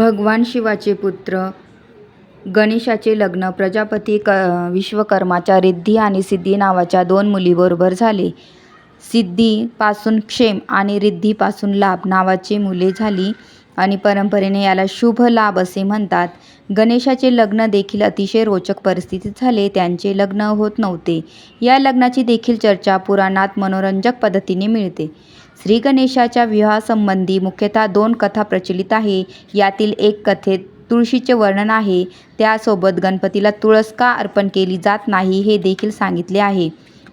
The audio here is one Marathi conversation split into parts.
भगवान शिवाचे पुत्र गणेशाचे लग्न प्रजापती क विश्वकर्माच्या रिद्धी आणि सिद्धी नावाच्या दोन मुलीबरोबर झाले. सिद्धीपासून क्षेम आणि रिद्धीपासून लाभ नावाची मुले झाली आणि परंपरेने याला शुभ लाभ असे म्हणतात. गणेशाचे लग्न देखील अतिशय रोचक परिस्थितीत झाले. त्यांचे लग्न होत नव्हते. या लग्नाची देखील चर्चा पुराणात मनोरंजक पद्धतीने मिळते. श्री गणेशाच्या विवाहासंबंधी मुख्यतः दोन कथा प्रचलित आहे. यातील एक कथेत तुळशीचे वर्णन आहे. त्यासोबत गणपतीला तुळस का अर्पण केली जात नाही हे देखील सांगितले आहे.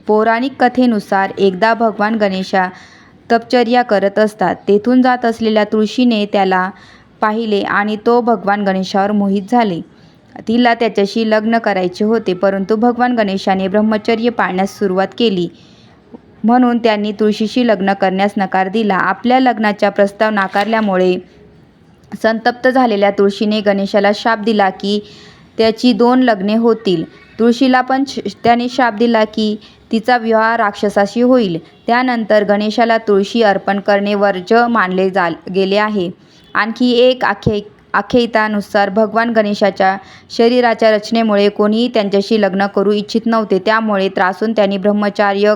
पौराणिक कथेनुसार एकदा भगवान गणेशा तपचर्या करत असतात. तेथून जात असलेल्या तुळशीने त्याला पाहिले आणि तो भगवान गणेशावर मोहित झाले. तिला त्याच्याशी लग्न करायचे होते परंतु भगवान गणेशाने ब्रह्मचर्य पाळण्यास सुरुवात केली म्हणून त्यांनी तुळशीशी लग्न करण्यास नकार दिला. आपल्या लग्नाचा प्रस्ताव नाकारल्यामुळे संतप्त झालेल्या तुळशीने गणेशाला शाप दिला की त्याची दोन लग्ने होतील. तुळशीला पण त्याने शाप दिला की तिचा विवाह राक्षसाशी होईल. त्यानंतर गणेशाला तुळशी अर्पण करणे वर्ज्य मानले जा गेले आहे. आणखी एक आख्यायितानुसार भगवान गणेशाच्या शरीराच्या रचनेमुळे कोणीही त्यांच्याशी लग्न करू इच्छित नव्हते. त्यामुळे त्रासून त्यांनी ब्रह्मचर्य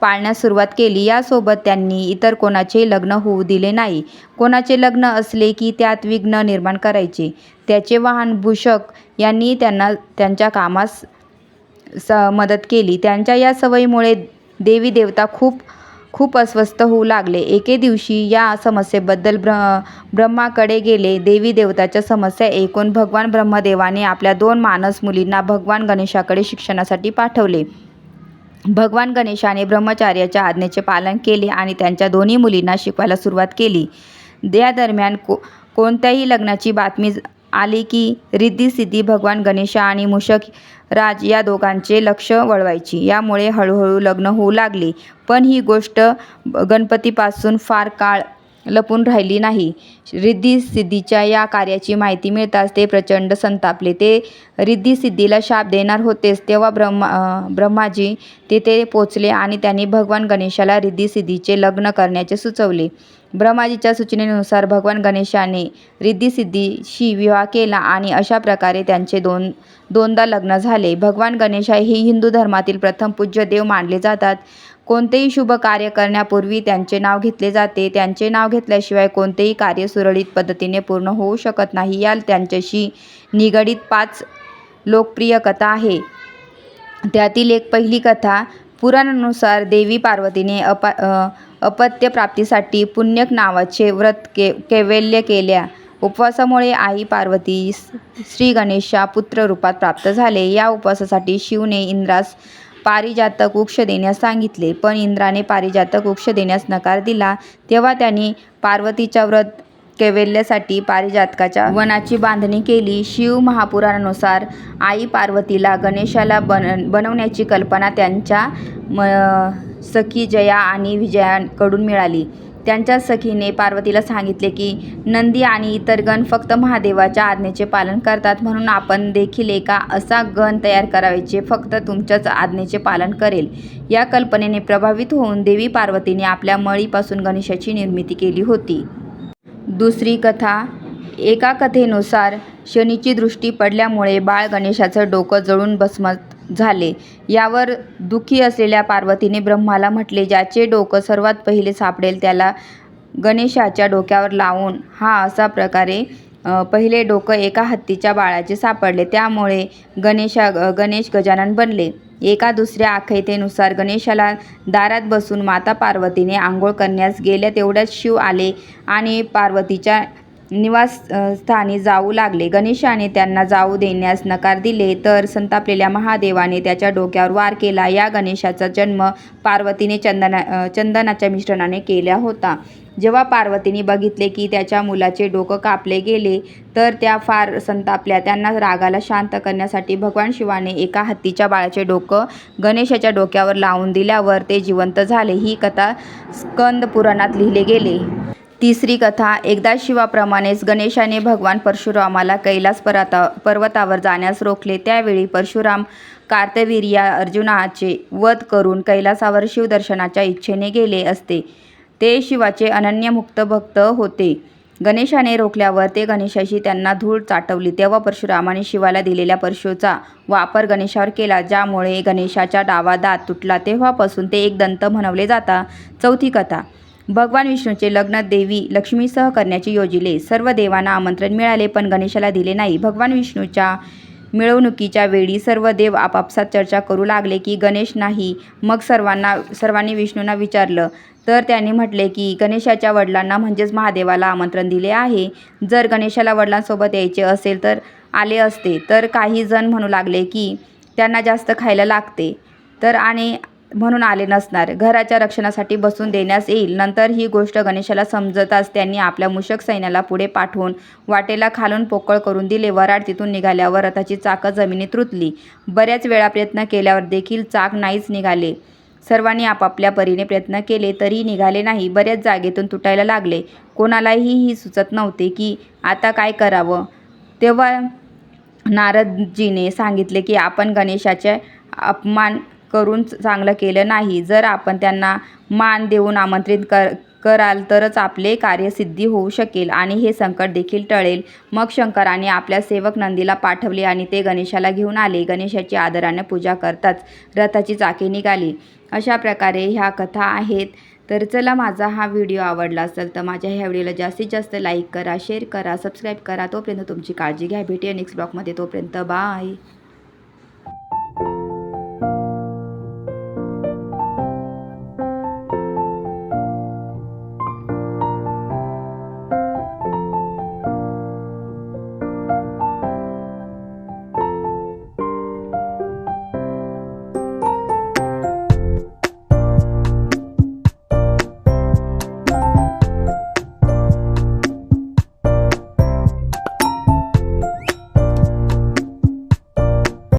पाळण्यास सुरुवात केली. यासोबत त्यांनी इतर कोणाचेही लग्न होऊ दिले नाही. कोणाचे लग्न असले की त्यात विघ्न निर्माण करायचे. त्याचे वाहन भूषक यांनी त्यांना त्यांच्या कामास स मदत केली. त्यांच्या या सवयीमुळे देवी-देवता खूप खूप अस्वस्थ होऊ लागले. एके दिवशी या समस्येबद्दल ब्र ब्रह्माकडे गेले. देवी देवताच्या समस्या ऐकून भगवान ब्रह्मदेवाने आपल्या दोन मानस मुलींना भगवान गणेशाकडे शिक्षणासाठी पाठवले. भगवान गणेशाने ब्रह्मचार्याच्या आज्ञेचे पालन केले आणि त्यांच्या दोन्ही मुलींना शिकवायला सुरुवात केली. या दरम्यान को कोणत्याही लग्नाची बातमी आली की रिद्धी-सिद्धी भगवान गणेशा आणि मूषक राज या दोघांचे लक्ष वळवायची. यामुळे हळूहळू लग्न होऊ लागले. पण ही गोष्ट गणपतीपासून फार काळ लपून राहिली नाही. रिद्धी-सिद्धीच्या या कार्याची माहिती मिळताच ते प्रचंड संतापले. ते रिद्धी-सिद्धीला शाप देणार होतेच तेव्हा ब्रह्मा ब्रह्माजी तेथे पोचले आणि त्यांनी भगवान गणेशाला रिद्धी-सिद्धीचे लग्न करण्याचे सुचवले. ब्रह्माजीच्या सूचनेनुसार भगवान गणेशाने रिद्धिसिद्धीशी विवाह केला आणि अशा प्रकारे त्यांचे दोन दोनदा लग्न झाले. भगवान गणेश हे हिंदू धर्मातील प्रथम पूज्य देव मानले जातात. कोणतेही शुभ कार्य करण्यापूर्वी त्यांचे नाव घेतले जाते. त्यांचे नाव घेतल्याशिवाय कोणतेही कार्य सुरळीत पद्धतीने पूर्ण होऊ शकत नाही. या त्यांच्याशी निगडीत पाच लोकप्रिय कथा आहे त्यातील एक पहिली कथा पुराणानुसार देवी पार्वतीने अपा अपत्यप्राप्तीसाठी पुण्यक नावाचे व्रत के कैवल्य केल्या. उपवासामुळे आई पार्वती श्रीगणेश पुत्र रूपात प्राप्त झाले. या उपवासासाठी शिवने इंद्रास पारिजातक वृक्ष देण्यास सांगितले. पण इंद्राने पारिजातक वृक्ष देण्यास नकार दिला. तेव्हा त्यांनी पार्वतीच्या व्रत कैवल्यासाठी पारिजातकाच्या वनाची बांधणी केली. शिव महापुराणानुसार आई पार्वतीला गणेशाला बन बनवण्याची कल्पना त्यांच्या म सखी जया आणि विजयाकडून मिळाली. त्यांच्या सखीने पार्वतीला सांगितले की नंदी आणि इतर गण फक्त महादेवाच्या आज्ञेचे पालन करतात म्हणून आपण देखील एका असा गण तयार करावायचे फक्त तुमच्याच आज्ञेचे पालन करेल. या कल्पनेने प्रभावित होऊन देवी पार्वतीने आपल्या मळीपासून गणेशाची निर्मिती केली होती. दुसरी कथा एका कथेनुसार शनीची दृष्टी पडल्यामुळे बाळ गणेशाचं डोकं जळून भस्म झाले. यावर दुःखी असलेल्या पार्वतीने ब्रह्माला म्हटले ज्याचे डोकं सर्वात पहिले सापडेल त्याला गणेशाच्या डोक्यावर लावून हा असा प्रकारे पहिले डोकं एका हत्तीच्या बाळाचे सापडले. त्यामुळे गणेशा गणेश गजानन बनले. एका दुसऱ्या आख्यायिकेनुसार गणेशाला दारात बसून माता पार्वतीने आंघोळ करण्यास गेल्या तेवढ्यात शिव आले आणि पार्वतीच्या निवासस्थानी जाऊ लागले. गणेशाने त्यांना जाऊ देण्यास नकार दिले तर संतापलेल्या महादेवाने त्याच्या डोक्यावर वार केला. या गणेशाचा जन्म पार्वतीने चंदना चंदनाच्या मिश्रणाने केला होता. जेव्हा पार्वतीने बघितले की त्याच्या मुलाचे डोकं कापले गेले तर त्या फार संतापल्या. त्यांना रागाला शांत करण्यासाठी भगवान शिवाने एका हत्तीच्या बाळाचे डोकं गणेशाच्या डोक्यावर लावून दिल्यावर ते जिवंत झाले. ही कथा स्कंद पुराणात लिहिले गेले तिसरी कथा एकदा शिवाप्रमाणेच गणेशाने भगवान परशुरामाला कैलास पर्वतावर जाण्यास रोखले. त्यावेळी परशुराम कार्तवीर्या अर्जुनाचे वध करून कैलासावर शिवदर्शनाच्या इच्छेने गेले असते. ते शिवाचे अनन्य भक्त होते. गणेशाने रोखल्यावर ते गणेशाशी त्यांना धूळ चाटवली तेव्हा परशुरामाने शिवाला दिलेल्या परशुचा वापर गणेशावर केला ज्यामुळे गणेशाचा डावा दात तुटला तेव्हापासून ते एक दंत म्हणवले जाता चौथी कथा भगवान विष्णूचे लग्न देवी लक्ष्मीसह करण्याचे योजिले. सर्व देवांना आमंत्रण मिळाले पण गणेशाला दिले नाही. भगवान विष्णूच्या मिळवणुकीच्या वेळी सर्व देव आपापसात चर्चा करू लागले की गणेश नाही. मग सर्वांना सर्वांनी विष्णूंना विचारलं. तर त्यांनी म्हटले की गणेशाच्या वडिलांना म्हणजेच महादेवाला आमंत्रण दिले आहे. जर गणेशाला वडिलांसोबत यायचे असेल तर आले असते. तर काही जण म्हणू लागले की त्यांना जास्त खायला लागते. तर आणि म्हणून आले नसणार. घराच्या रक्षणासाठी बसून देण्यास येईल. नंतर ही गोष्ट गणेशाला समजताच त्यांनी आपल्या मूषक सैन्याला पुढे पाठवून वाटेला खालून पोकळ करून दिले. वराड तिथून निघाल्यावर रथाची चाकं जमिनीत रुतली. बऱ्याच वेळा प्रयत्न केल्यावर देखील चाक नाहीच निघाले. सर्वांनी आपापल्या परीने प्रयत्न केले तरी निघाले नाही. बऱ्याच जागेतून तुटायला लागले. कोणालाही ही सुचत नव्हते की आता काय करावं. तेव्हा नारदजीने सांगितले की आपण गणेशाचे अपमान करून चांगलं केलं नाही. जर आपण त्यांना मान देऊन आमंत्रित कर कराल तरच आपले कार्यसिद्धी होऊ शकेल आणि हे संकट देखील टळेल. मग शंकराने आपल्या सेवक नंदीला पाठवले आणि ते गणेशाला घेऊन आले. गणेशाची आदराने पूजा करताच रथाची चाकी निघाली. अशा प्रकारे ह्या कथा आहेत. तर चला माझा हा व्हिडिओ आवडला असेल तर माझ्या ह्या व्हिडिओला जास्तीत जास्त लाईक करा शेअर करा सबस्क्राईब करा. तोपर्यंत तुमची काळजी घ्या. भेटूया नेक्स्ट ब्लॉगमध्ये. तोपर्यंत बाय.